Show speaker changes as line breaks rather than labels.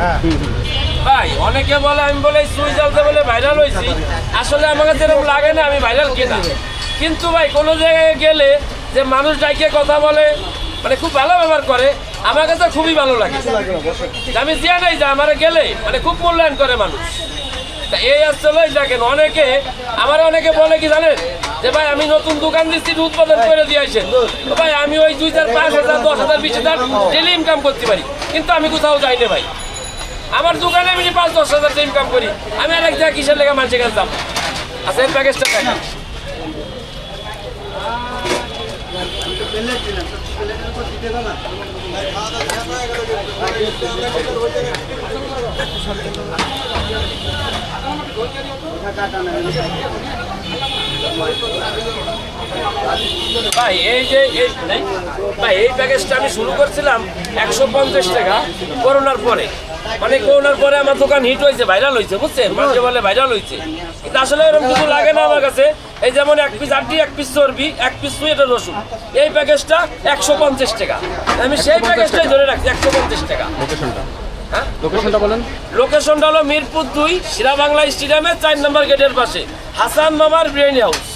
হ্যাঁ।
ভাই, অনেকে বলে, আমি বলে সুই জ্বালতে বলে ভাইরাল হয়েছি। আসলে আমাকে যেরকম লাগে না, আমি ভাইরাল কিনা। কিন্তু ভাই, কোনো জায়গায় গেলে যে মানুষ ডাইকে কথা বলে মানে খুব ভালো ব্যবহার করে, আমার কাছে খুবই ভালো লাগে। আমি জিয়া নাই যে আমার গেলে মানে খুব মূল্যায়ন করে মানুষ। তা এই আসলে দেখেন, অনেকে, আমার অনেকে বলে কি জানেন? যে ভাই আমি নতুন দোকান দিচ্ছি উৎপাদন করে দিয়েছেন তো ভাই আমি ওই দুই হাজার পাঁচ হাজার দশ হাজার বিশ হাজার ডেলি ইনকাম করতে পারি। কিন্তু আমি কোথাও যাই না ভাই। আমার দোকানে আমি পাঁচ দশ হাজার ইনকাম করি। আমি আর এক জায়গায় কিসের লেগে মানুষের কাছে যাব? আচ্ছা প্যাকেজটা দেখেন ভাই, এই যে ভাই, এই প্যাকেজটা আমি শুরু করছিলাম একশো পঞ্চাশ টাকা করোনার পরে। মানে করোনার পরে আমার দোকান হিট হয়েছে ভাইরাল হয়েছে, বুঝছেন? মানুষ বলে ভাইরাল হয়েছে। কিন্তু আসলে এরকম কিছু লাগে না আমার কাছে। এই যেমন এক পিস আড্ডি এক পিস চর্বি, এক পিস সুইটা রসুন। এই প্যাকেজটা একশো পঞ্চাশ টাকা। আমি সেই প্যাকেজটাই ধরে রাখছি, একশো পঞ্চাশ টাকা।
লোকেশনটা বলেন।
লোকেশনটা হলো মিরপুর দুই শিরা বাংলা স্টেডিয়ামের চার নম্বর গেটের পাশে। হাসান মামার বিরিয়ানি হাউস।